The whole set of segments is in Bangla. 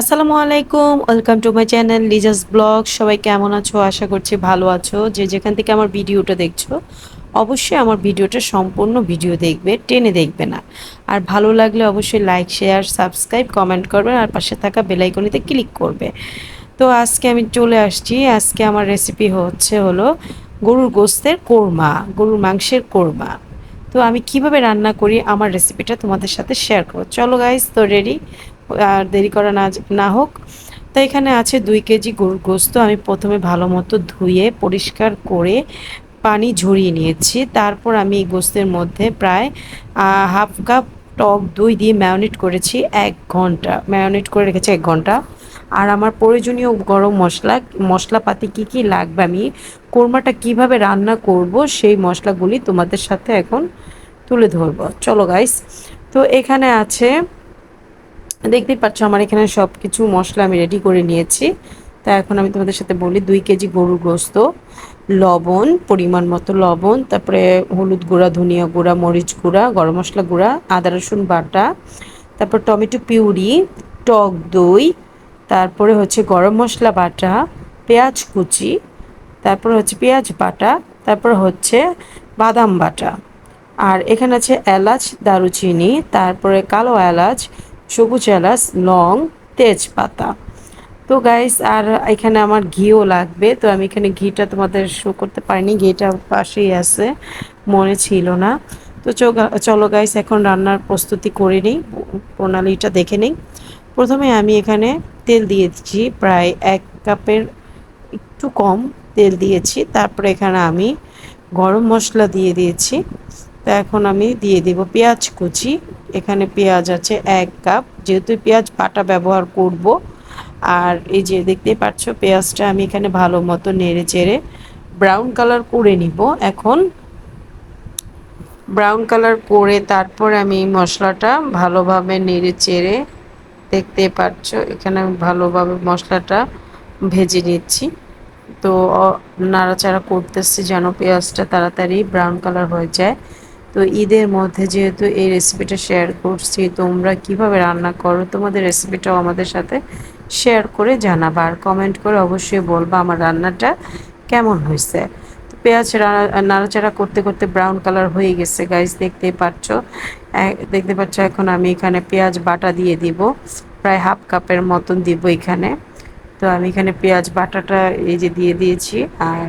আসসালামু আলাইকুম, welcome to my channel Liza's vlog. সবাই কেমন আছো? আশা করছি ভালো আছো। যে যেখান থেকে আমার ভিডিওটা দেখছ, অবশ্যই আমার ভিডিওটা সম্পূর্ণ ভিডিও দেখবে, টেনে দেখবে না। আর ভালো লাগলে অবশ্যই লাইক শেয়ার সাবস্ক্রাইব কমেন্ট করবে আর পাশে থাকা বেলাইকনিতে ক্লিক করবে। তো আজকে আমি চলে আসছি। আজকে আমার রেসিপি হচ্ছে হলো গরুর গোস্তের কোরমা, গরুর মাংসের কোরমা। তো আমি কীভাবে রান্না করি, আমার রেসিপিটা তোমাদের সাথে শেয়ার করো চলো গাইজ তো রেডি আর দেরি করা না না হোক। তো এখানে আছে দুই কেজি গরুর গোস্ত। আমি প্রথমে ভালো মতো ধুয়ে, পরিষ্কার করে পানি ঝরিয়ে নিয়েছি। তারপর আমি এই গোস্তের মধ্যে প্রায় হাফ কাপ টক দই দিয়ে ম্যারিনেট করেছি এক ঘণ্টা। ম্যারিনেট করে রেখেছি এক ঘণ্টা। আর আমার প্রয়োজনীয় গরম মশলা, মশলাপাতি কি কি লাগবে? আমি কোরমাটা কীভাবে রান্না করব? সেই মশলাগুলি তোমাদের সাথে এখন তুলে ধরবো। চলো গাইস তো এখানে আছে দেখতেই পাচ্ছ আমার এখানে সব কিছু মশলা আমি রেডি করে নিয়েছি। তা এখন আমি তোমাদের সাথে বলি দুই কেজি গরুর গোস্ত, লবণ, পরিমাণ মতো লবণ, তারপরে হলুদ গুঁড়া, ধনিয়া গুঁড়া, মরিচ গুঁড়া, গরম মশলা গুঁড়া, আদা, রসুন বাটা, তারপর টমেটো পিউরি, টক দই, তারপরে হচ্ছে গরম মশলা বাটা, পেঁয়াজ কুচি, তারপরে হচ্ছে পেঁয়াজ বাটা, তারপর হচ্ছে বাদাম বাটা। আর এখানে আছে এলাচ, দারুচিনি, তারপরে কালো এলাচ সবুজ এলাচ, লং, তেজপাতা। তো গাইস আর এখানে আমার ঘিও লাগবে। তো আমি এখানে ঘিটা তোমাদের শো করতে পারিনি। ঘিটা পাশেই আছে। মনে ছিল না। তো চলো গাইস এখন রান্নার প্রস্তুতি করে নিই। প্রণালীটা দেখে নিই। প্রথমে আমি এখানে তেল দিয়েছি প্রায় এক কাপের একটু কম তেল দিয়েছি। তারপরে এখানে আমি গরম মশলা দিয়ে দিয়েছি। তো এখন আমি দিয়ে দিব পেঁয়াজ কুচি। এখানে পেঁয়াজ আছে এক কাপ। যেহেতু পেঁয়াজ বাটা ব্যবহার করব, আর এই যে দেখতে পাচ্ছ পেঁয়াজটা আমি এখানে ভালো মতো নেড়ে চেড়ে ব্রাউন কালার করে নিব। এখন ব্রাউন কালার করে তারপর আমি মশলাটা ভালোভাবে নেড়ে চেড়ে দেখতে পাচ্ছ এখানে আমি ভালোভাবে মশলাটা ভেজে নিচ্ছি। তো নাড়াচাড়া করতেছি যেন পেঁয়াজটা তাড়াতাড়ি ব্রাউন কালার হয়ে যায়। তো ঈদের মধ্যে যেহেতু এই রেসিপিটা শেয়ার করছি, তোমরা কীভাবে রান্না করো? তোমাদের রেসিপিটাও আমাদের সাথে শেয়ার করে জানাবা আর কমেন্ট করে অবশ্যই বলবা আমার রান্নাটা কেমন হয়েছে। পেঁয়াজ নাড়াচাড়া করতে করতে ব্রাউন কালার হয়ে গেছে। গাইস দেখতেই পাচ্ছ দেখতে পাচ্ছ এখন আমি এখানে পেঁয়াজ বাটা দিয়ে দিব। প্রায় হাফ কাপের মতন দিব এখানে। তো আমি এখানে পেঁয়াজ বাটাটা এই যে দিয়ে দিয়েছি আর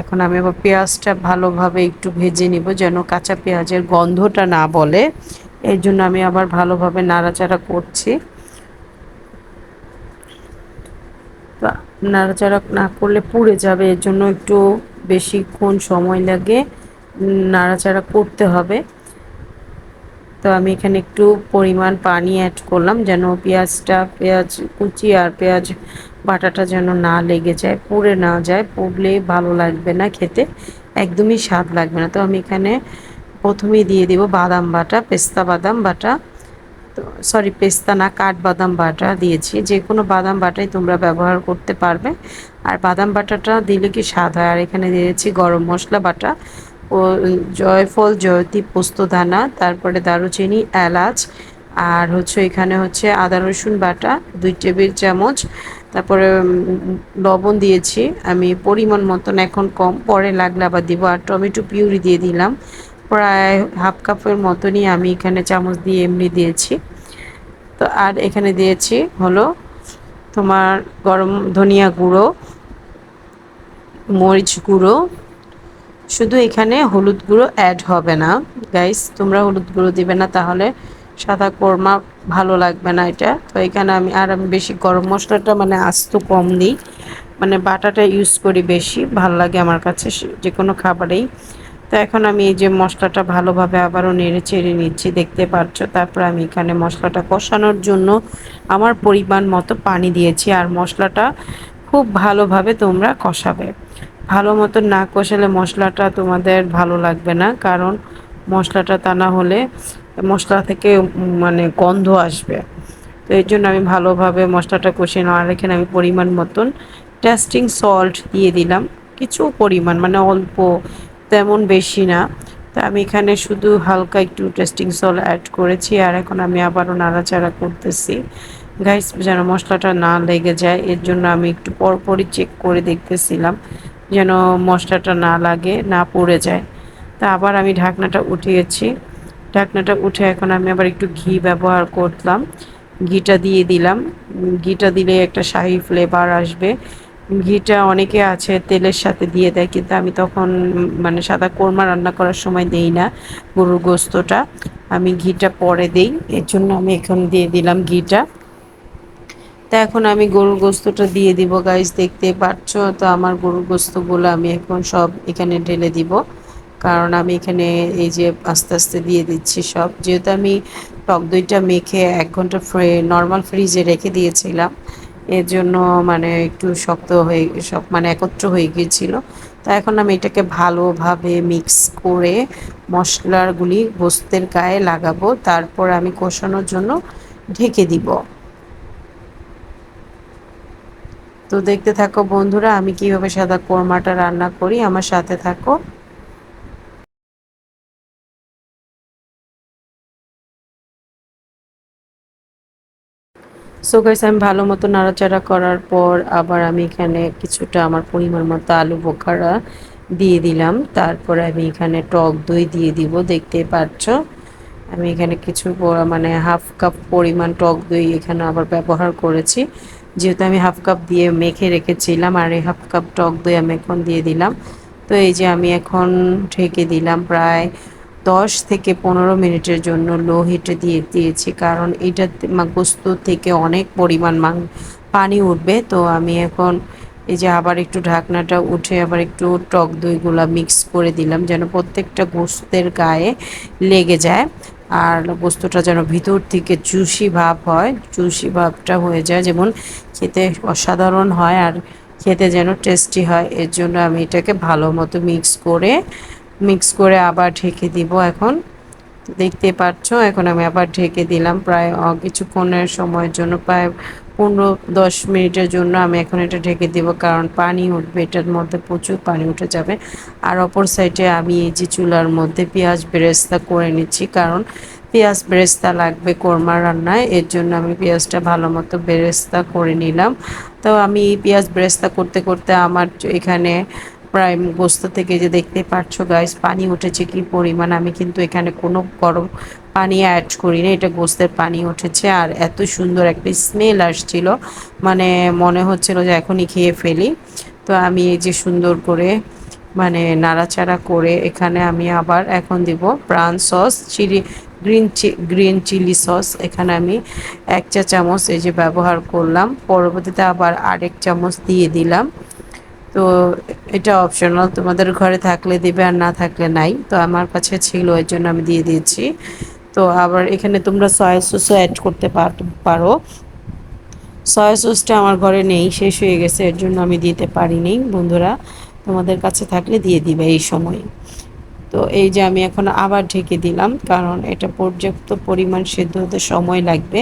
এখন আমি আবার পেঁয়াজটা ভালোভাবে একটু ভেজে নিব যেন কাঁচা পেঁয়াজের গন্ধটা না বলে। এর জন্য আমি আবার ভালোভাবে নাড়াচাড়া করছি। নাড়াচাড়া না করলে পুড়ে যাবে, এর জন্য একটু বেশিক্ষণ সময় লাগে। নাড়াচাড়া করতে হবে। তো আমি এখানে একটু পরিমাণ পানি অ্যাড করলাম যেন পেঁয়াজটা, পেঁয়াজ কুচি আর পেঁয়াজ বাটাটা যেন না লেগে যায়, পুড়ে না যায়, পুড়লে ভালো লাগবে না খেতে, একদমই স্বাদ লাগবে না। তো আমি এখানে প্রথমেই দিয়ে দেব বাদাম বাটা, পেস্তা বাদাম বাটা, তো সরি পেস্তা না, কাঠবাদাম বাটা দিয়েছি। যে কোনো বাদাম বাটাই তোমরা ব্যবহার করতে পারবে। আর বাদাম বাটাটা দিলে কি স্বাদ হয়? আর এখানে দিয়েছি গরম মশলা বাটা। ও জয়ফল জয়তী পোস্তদানা, তারপরে দারুচিনি, এলাচ, আর হচ্ছে এখানে হচ্ছে আদা, রসুন বাটা, দুই টেবিল চামচ, তারপরে লবণ দিয়েছি। আমি পরিমাণ মতন এখন কম, পরে লাগলে আবার দিব। আর টমেটো পিউরি দিয়ে দিলাম। প্রায় হাফ কাপের মতনই আমি এখানে চামচ দিয়ে এমনি দিয়েছি। তো আর এখানে দিয়েছি হলো তোমার গরম ধনিয়া গুঁড়ো, মরিচ গুঁড়ো শুধু এখানে হলুদ গুঁড়ো অ্যাড হবে না। গাইস তোমরা হলুদ গুঁড়ো দিবে না, তাহলে সাদা কোরমা ভালো লাগবে না এটা। তো এখানে আমি, আর আমি বেশি গরম মশলাটা মানে আস্ত কম দিই মানে বাটাটা ইউজ করি বেশি, ভালো লাগে আমার কাছে যে কোনো খাবারেই। তো এখন আমি এই যে মশলাটা ভালোভাবে আবারও নেড়ে চেড়ে নিচ্ছি, দেখতে পাচ্ছ? তারপর আমি এখানে মশলাটা কষানোর জন্য আমার পরিমাণ মতো পানি দিয়েছি, আর মশলাটা খুব ভালোভাবে তোমরা কষাবে। ভালো মতো না কষালে মশলাটা তোমাদের ভালো লাগবে না, কারণ মশলাটা তা না হলে মশলা থেকে মানে গন্ধ আসবে। তো এর জন্য আমি ভালোভাবে মশলাটা কষিয়ে নেওয়ার এখানে আমি পরিমাণ মতন টেস্টিং সল্ট দিয়ে দিলাম। কিছু পরিমাণ মানে অল্প, তেমন বেশি না। তো আমি এখানে শুধু হালকা একটু টেস্টিং সল্ট অ্যাড করেছি। আর এখন আমি আবারও নাড়াচাড়া করতেছি। গাইস যেন মশলাটা না লেগে যায়, এর জন্য আমি একটু পরপরই চেক করে দেখতেছিলাম। যেন মশলাটা না লাগে, না পড়ে যায়। তা আবার আমি ঢাকনাটা উঠিয়েছি। ঢাকনাটা উঠে এখন আমি আবার একটু ঘি ব্যবহার করলাম। ঘিটা দিয়ে দিলাম। ঘিটা দিলে একটা শাহি ফ্লেভার আসবে। ঘিটা অনেকে আছে তেলের সাথে দিয়ে দেয়, কিন্তু আমি তখন মানে সাদা কোরমা রান্না করার সময় দেই না গরুর গোস্তটা। আমি ঘিটা পরে দেই। এর জন্য আমি এখন দিয়ে দিলাম ঘিটা। তা এখন আমি গরুর গোস্তটা দিয়ে দিব গাইস দেখতে পাচ্ছ তো আমার গরুর গোস্তগুলো আমি এখন সব এখানে ঢেলে দিব। কারণ আমি এখানে এই যে আস্তে আস্তে দিয়ে দিচ্ছি সব। যেহেতু আমি টক দইটা মেখে এক ঘণ্টা ফ্রে নর্মাল ফ্রিজে রেখে দিয়েছিলাম এর জন্য মানে একটু শক্ত হয়ে, সব মানে একত্র হয়ে গিয়েছিল। তা এখন আমি এটাকে ভালোভাবে মিক্স করে মশলাগুলি গোস্তের গায়ে লাগাবো। তারপর আমি কষানোর জন্য ঢেকে দিব। তো দেখতে থাকো বন্ধুরা, আমি কীভাবে সাদা কোরমাটা রান্না করি, আমার সাথে থাকো। সো গাইস আমি ভালো মতো নাড়াচাড়া করার পর আবার আমি এখানে কিছুটা আমার পরিমাণ মতো আলু বোখারা দিয়ে দিলাম। তারপরে আমি এখানে টক দই দিয়ে দিব দেখতে পাচ্ছ। আমি এখানে কিছু মানে হাফ কাপ পরিমাণ টক দই এখানে আবার ব্যবহার করেছি। যেহেতু আমি হাফ কাপ দিয়ে মেখে রেখেছিলাম আর এই হাফ কাপ টক দই আমি এখন দিয়ে দিলাম। তো এই যে আমি এখন ঢেকে দিলাম প্রায় দশ থেকে পনেরো মিনিটের জন্য লো হিটে দিয়ে দিয়েছি। কারণ এটা গোস্ত থেকে অনেক পরিমাণ মাং, পানি উঠবে। তো আমি এখন এই যে আবার একটু ঢাকনাটা উঠে আবার একটু টক দইগুলা মিক্স করে দিলাম যেন প্রত্যেকটা গোস্তের গায়ে লেগে যায়। আর গোস্তটা যেন ভিতর থেকে জুসি ভাব হয় জুসি ভাবটা হয়ে যায়, যেমন খেতে অসাধারণ হয় আর খেতে যেন টেস্টি হয়। এর জন্য আমি এটাকে ভালো মতো মিক্স করে মিক্স করে আবার ঢেকে দিব এখন। দেখতে পাচ্ছ, এখন আমি আবার ঢেকে দিলাম প্রায় কিছুক্ষণের সময়ের জন্য, প্রায় পনেরো দশ মিনিটের জন্য আমি এখন এটা ঢেকে দেবো, কারণ পানি উঠবে, এটার মধ্যে প্রচুর পানি উঠে যাবে। আর অপর সাইডে আমি এই যে চুলার মধ্যে পেঁয়াজ বেরেস্তা করে নিচ্ছি, কারণ পেঁয়াজ বেরেস্তা লাগবে কোরমা রান্নায়, এর জন্য আমি পেঁয়াজটা ভালো মতো বেরেস্তা করে নিলাম। তো আমি পেঁয়াজ বেরেস্তা করতে করতে আমার এখানে প্রায় গোস্ত থেকে যে দেখতে পাচ্ছ গাইস পানি উঠেছে কি পরিমাণ? আমি কিন্তু এখানে কোনো গরম পানি অ্যাড করিনি, এটা গোস্তের পানি উঠেছে আর এত সুন্দর একটা স্মেল আসছিল। মানে মনে হচ্ছিল যে এখনই খেয়ে ফেলি। তো আমি এই যে সুন্দর করে মানে নাড়াচাড়া করে এখানে আমি আবার এখন দিব প্রাণ সস চিলি গ্রিন চি গ্রিন চিলি সস এখানে আমি এক চা চামচ এই যে ব্যবহার করলাম। পরবর্তীতে আবার আরেক চামচ দিয়ে দিলাম। তো এটা অপশনাল তোমাদের ঘরে থাকলে দিবে আর না থাকলে নাই। তো আমার কাছে ছিল, এর জন্য আমি দিয়ে দিয়েছি। তো আবার এখানে তোমরা সয়া সসও অ্যাড করতে পারো সয়া সসটা আমার ঘরে নেই, শেষ হয়ে গেছে, এর জন্য আমি দিতে পারিনি, বন্ধুরা। তোমাদের কাছে থাকলে দিয়ে দিবে এই সময়। তো এই যে আমি এখন আবার ঢেকে দিলাম, কারণ এটা পর্যাপ্ত পরিমাণ সেদ্ধ হতে সময় লাগবে।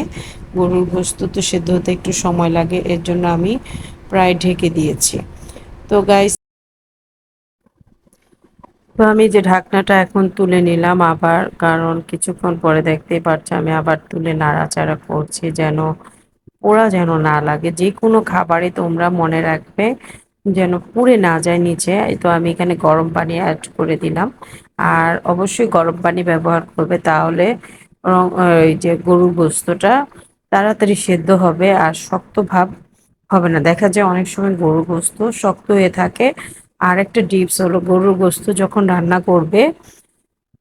গরুর গোস্ত তো সেদ্ধ হতে একটু সময় লাগে, এর জন্য আমি প্রায় ঢেকে দিয়েছি। তো গাইস তো আমি যে ঢাকনাটা এখন তুলে নিলাম আবার, কারণ কিছুক্ষণ পরে দেখতেই পাচ্ছি আমি আবার তুলে নাড়াচাড়া করছি যেন পোড়া যেন না লাগে। যে কোনো খাবারে তোমরা মনে রাখবে যেন পুড়ে না যায় নিচে। তো আমি এখানে গরম পানি অ্যাড করে দিলাম। আর অবশ্যই গরম পানি ব্যবহার করবে, তাহলে এই যে গরুর গোস্তটা তাড়াতাড়ি সেদ্ধ হবে আর শক্ত ভাব হবে না। দেখা যায় অনেক সময় গরুর গোস্ত শক্ত হয়ে থাকে। আর একটা ডিপস হলো গরুর গোস্ত যখন রান্না করবে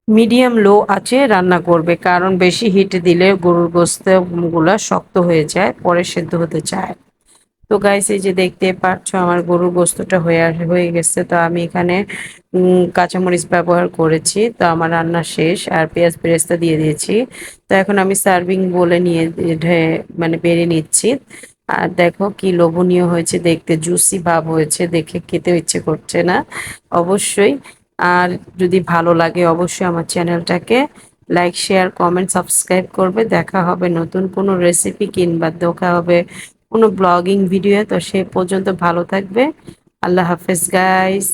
মিডিয়াম লো আছে রান্না করবে। কারণ বেশি হিট দিলে গরুর গোস্তগুলা শক্ত হয়ে যায়, পরে সেদ্ধ হতে চায়। তো গাইস এই যে দেখতে পাচ্ছ আমার গরুর গোস্তটা হয়ে হয়ে গেছে। তো আমি এখানে কাঁচামরিচ ব্যবহার করেছি। তো আমার রান্না শেষ আর পেঁয়াজ বেরেস্তা দিয়ে দিয়েছি। তো এখন আমি সার্ভিং বলে নিয়ে মানে বেড়ে নিচ্ছি। আর দেখো কি লোভনীয় হয়েছে দেখতে জুসি ভাব হয়েছে দেখে খেতে ইচ্ছে করছে না, অবশ্যই। আর যদি ভালো লাগে অবশ্যই আমার চ্যানেলটাকে লাইক শেয়ার কমেন্ট সাবস্ক্রাইব করবে। দেখা হবে নতুন কোনো রেসিপি কিংবা দেখা হবে কোনো ব্লগিং ভিডিও তো সে পর্যন্ত ভালো থাকবে। আল্লাহ হাফেজ গাইস